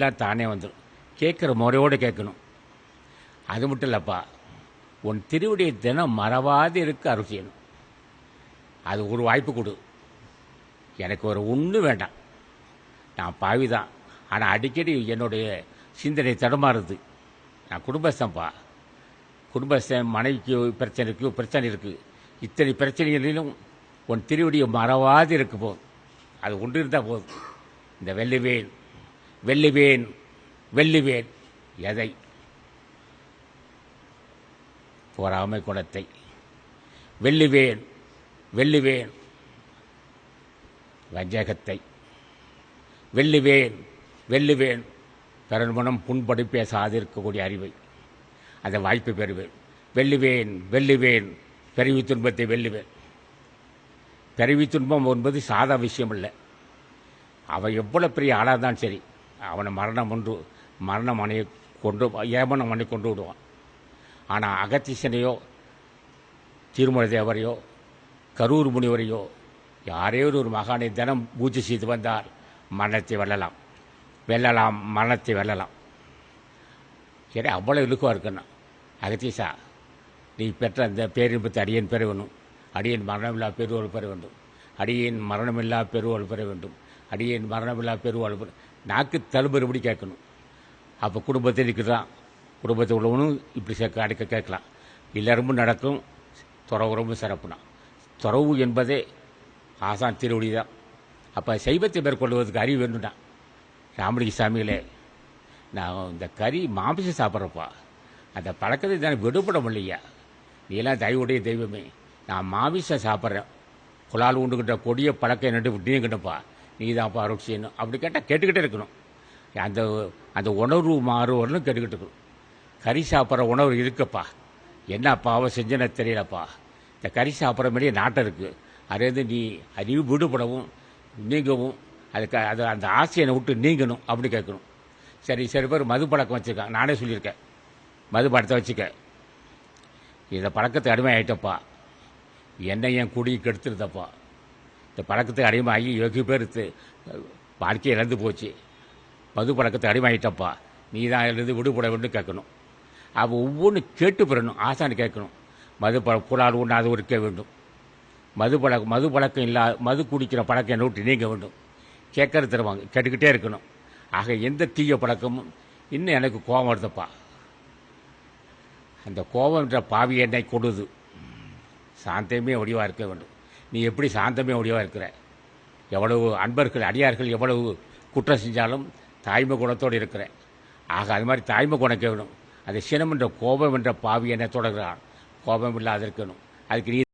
எல்லாம் தானே வந்துடும் கேட்குற முறையோடு கேட்கணும். அது மட்டும் இல்லைப்பா உன் திருவடியை தினம் மறவாது இருக்க அருள் செய்யணும் அது ஒரு வாய்ப்பு கொடு. எனக்கு ஒரு ஒன்றும் வேண்டாம். நான் பாவி தான் ஆனால் அடிக்கடி என்னுடைய சிந்தனை தடுமாறுது. நான் குடும்பஸ்தன்ப்பா குடும்பஸ்தன் மனைவிக்கு பிரச்சனை இருக்குது பிரச்சனை இருக்குது இத்தனை பிரச்சனைகளிலும் உன் திருவடியை மறவாது இருக்க போதும். அது ஒன்று இருந்தால் போதும். இந்த வெள்ளிவேல் வெள்ளுவேன் வெள்ளுவேன் எதை? பொறாமை குணத்தை. வெள்ளுவேன் வெள்ளுவேன் வஞ்சகத்தை. வெல்லுவேன் வெல்லுவேன். பிறன் புண்படி பேசாதிருக்கக்கூடிய அறிவை. அந்த வாய்ப்பை பெறுவேன். வெல்லுவேன் வெல்லுவேன். பிறவி துன்பத்தை வெல்லுவேன். பிறவி துன்பம் என்பது சாதா விஷயம் இல்லை அவன் எவ்வளோ பெரிய ஆளாக தான் சரி. அவனை மரணம் ஒன்று மரணம் அணைய கொண்டு ஏமனம் அணை கொண்டு விடுவான். ஆனால் அகத்தீசனையோ திருமலை தேவரையோ கரூர் முனிவரையோ யாரே ஒரு மகானை தினம் பூஜை செய்து வந்தால் மரணத்தை வெல்லலாம். வெல்லலாம் மரணத்தை வெல்லலாம். சரி அவ்வளோ இழுக்குவாக இருக்கணும் அகத்தீசா நீ பெற்ற அந்த பேரின்பத்தை அடியன் பெற வேண்டும். அடியன் மரணமில்லா பெருவோள் பெற வேண்டும். அடியேன் மரணமில்லா பெருவாள் பெற வேண்டும். அடியேன் மரணமில்லா பெருவாள் பெற நாக்கு தழும்புறபடி கேட்கணும்? அப்போ குடும்பத்தில் இருக்கிறான் குடும்பத்தில் உள்ளவனும் இப்படி சேர்க்க அடைக்க கேட்கலாம். எல்லாருமும் நடக்கும். துறவுறவும் சிறப்புனா. துறவு என்பதே ஆசான் திருவடி தான் அப்போ சைவத்தை மேற்கொள்வதற்கு அறிவு வேணும்னா ராமலிங்க சாமிகளே நான் இந்த கறி மாமிசம் சாப்பிட்றப்பா அந்த பழக்கத்தை தான் விடுபட முடியலையா? நீலாம் தயவுடைய தெய்வமே நான் மாமிசம் சாப்பிட்றேன். குழால் உண்டுகிட்ட கொடிய பழக்கம் என்னட்டு நீங்கிட்டப்பா நீ தான் அருள் செய்யணும் அப்படி கேட்டால் கேட்டுக்கிட்டே இருக்கணும். அந்த அந்த உணர்வு மாறுவரலும் கேட்டுக்கிட்டு இருக்கணும். கறி சாப்பிட்ற உணவு இருக்குப்பா. என்ன பாவம் செஞ்சேன்னு தெரியலப்பா. இந்த கறி சாப்பிட்ற மாதிரியே நாட்டம் இருக்குது அதுலேருந்து நீ அறிவு விடுபடவும் நீங்கவும் அதுக்கு அது அந்த ஆசையை விட்டு நீங்கணும் அப்படி கேட்கணும். சரி சரி பேர் மது பழக்கம் வச்சுருக்கான் நானே சொல்லியிருக்கேன். மது பழத்தை வச்சுக்க. இந்த பழக்கத்தை அடிமையாயிட்டப்பா. என்ன என்னை என் குடி கெடுத்துருதப்பா? இந்த பழக்கத்தை அடிமையாகி வெகு பேர் வாழ்க்கையை இழந்து போச்சு. மது பழக்கத்தை அடிமையாயிட்டப்பா. நீ தான் இருந்து விடுபட வேண்டும் கேட்கணும். அவள் ஒவ்வொன்றும் கேட்டு பெறணும் ஆசான்னு கேட்கணும். மது பழ குழால் அது இருக்க வேண்டும். மது பழக்கம் மது பழக்கம் இல்லா மது குடிக்கிற பழக்கம் என்னை விட்டு நீங்க வேண்டும். கேட்கறது தருவாங்க கேட்டுக்கிட்டே இருக்கணும். ஆக எந்த தீய பழக்கமும் இன்னும் எனக்கு கோபம் வருதுப்பா. அந்த கோபம்ன்ற பாவி என்னை கொடுது சாந்தமே ஒடிவாக இருக்க வேண்டும். நீ எப்படி சாந்தமே உடையவாக இருக்கிற? எவ்வளவு அன்பர்கள் அடியார்கள் எவ்வளவு குற்றம் செஞ்சாலும் தாய்மை குணத்தோடு இருக்கிற. ஆக அது மாதிரி தாய்மை குணம் வேணும் அது சினம் என்ற கோபம் என்ற பாவி என்ன தொடர்கிறான். கோபம் இல்லாத இருக்கணும் அதுக்கு நீ